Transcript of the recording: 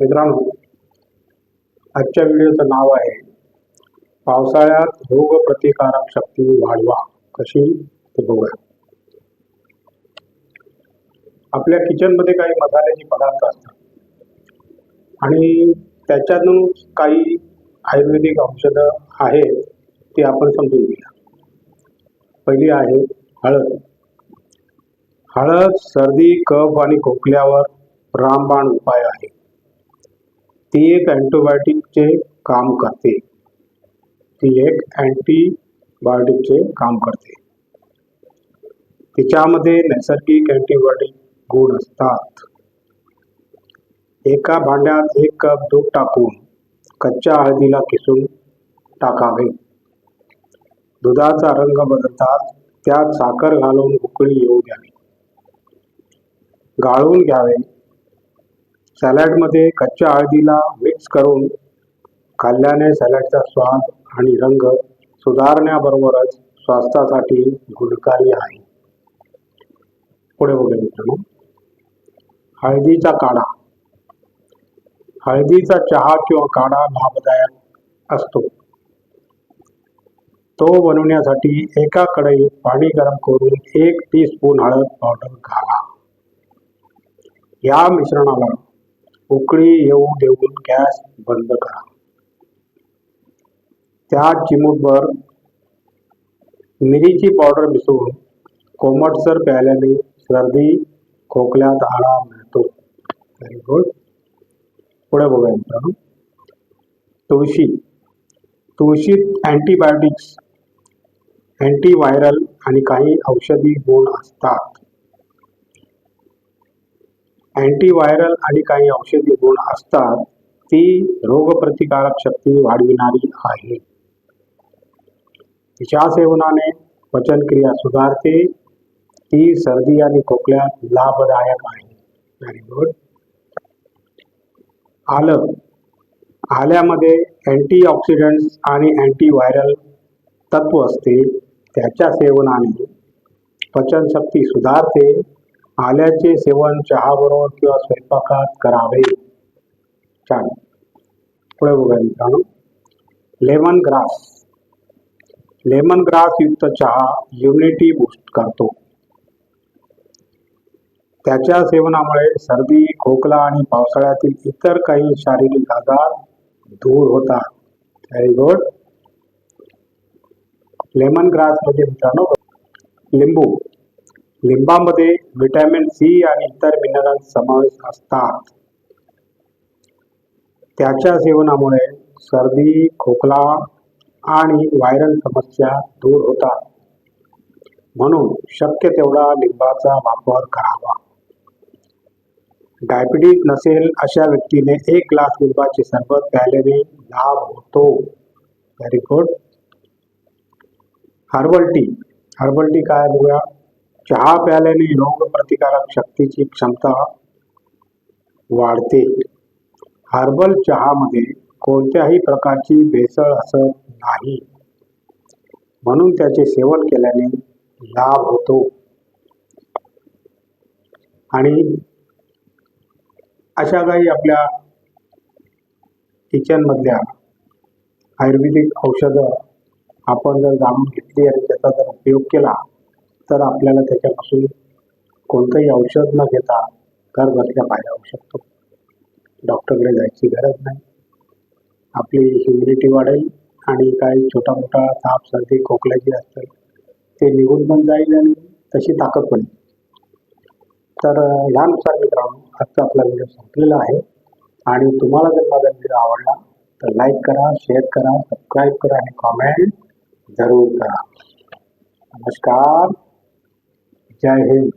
मित्रांनो आजच्या व्हिडिओचं नाव आहे पावसाळ्यात रोग प्रतिकारक शक्ती वाढवा कशी? ते बघूया. आपल्या किचनमध्ये काही मसाल्याचे पदार्थ असतात. आणि त्याच्यातून काही आयुर्वेदिक औषधं आहेत ती आपण समजून घेऊया. पहिली आहे हळद. हळद सर्दी कफ आणि खोकल्यावर रामबाण उपाय आहे. ती एक अँटीबायोटिकचे काम करते. ती एक अँटीबायोटिकचे काम करते. तिच्यामध्ये नैसर्गिक अँटीबायोटिक गुण असतात. एका भांड्यात एक कप दूध टाकून कच्च्या हळदीला किसून टाकावे. दुधाचा रंग बदलतात त्यात साखर घालून उकळी येऊ द्यावी. गाळून घ्यावे. सॅलडमध्ये कच्च्या हळदीला मिक्स करून खाल्ल्याने सॅलडचा स्वाद आणि रंग सुधारण्याबरोबरच स्वास्थ्यासाठी गुणकारी आहे. पुढे बघूया मित्रांनो. हळदीचा काढा. हळदीचा चहा किंवा काढा लाभदायक असतो. तो बनवण्यासाठी एका कढईत पाणी गरम करून एक टी स्पून हळद पावडर घाला. या मिश्रणाला उकळी येऊ देऊन गॅस बंद करा. त्या चिमूटभर मिरीची पावडर मिसळून कोमटसर प्यायल्याने सर्दी खोकल्यात आराम मिळतो. व्हेरी गुड पुढे बघूया मित्रांनो. तुळशी. तुळशीत अँटीबायोटिक्स अँटीव्हायरल आणि काही औषधी गुण असतात. अँटीव्हायरल आणि काही औषधी गुण असतात ती रोगप्रतिकारक शक्ती वाढविणारी आहे. तिच्या सेवनाने पचनक्रिया सुधारते ती सर्दी आणि खोकल्यात लाभदायक आहे. व्हेरी गुड आलं. आल्यामध्ये अँटीऑक्सिडंट्स आणि अँटीव्हायरल तत्व असते त्याच्या सेवनाने पचनशक्ती सुधारते आल्याचे सेवन चहाबरोबर किंवा स्वयंपाकात करावे. छान. पुढे बघूया मित्रांनो. लेमन ग्रास लेमन ग्रास युक्त चहा इम्युनिटी बूस्ट करतो. त्याच्या सेवनामुळे सर्दी खोकला आणि पावसाळ्यातील इतर काही शारीरिक आजार दूर होतात. व्हेरी गुड लेमन ग्रास म्हणजे मित्रांनो लिंबू. लिंबामध्ये व्हिटॅमिन सी आणि इतर मिनरल्स समावेश असतात. त्याच्या सेवनामुळे सर्दी खोकला आणि व्हायरल समस्या दूर होतात. म्हणून शक्य तेवढा लिंबाचा वापर करावा. डायबिटीज नसेल अशा व्यक्तीने एक ग्लास लिंबाचे सरबत प्यायल्याने लाभ होतो. Very good herbal tea. Herbal tea काय बघूया? चहा प्यायल्याने रोगप्रतिकारक शक्तीची क्षमता वाढते. हर्बल चहामध्ये कोणत्याही प्रकारची भेसळ असत नाही. म्हणून त्याचे सेवन केल्याने लाभ होतो. आणि अशा काही आपल्या किचनमधल्या आयुर्वेदिक औषधं आपण जर जाणून घेतली आणि त्याचा जर उपयोग केला तर आपल्याला त्याच्यापासून कोणतंही औषध न घेता घर बसल्या फायदा होऊ शकतो. डॉक्टरकडे जायची गरज नाही. आपली ह्युमिनिटी वाढेल आणि काही छोटा मोठा ताप सर्दी खोकल्याची जे ते निघून पण जाईल आणि तशी ताकद पण येईल. तर ह्यानुसार मित्रांनो आजचा आपला व्हिडिओ संपलेला आहे. आणि तुम्हाला जर माझा व्हिडिओ आवडला तर लाईक करा शेअर करा सबस्क्राईब करा आणि कॉमेंट जरूर करा. नमस्कार. जय हिंद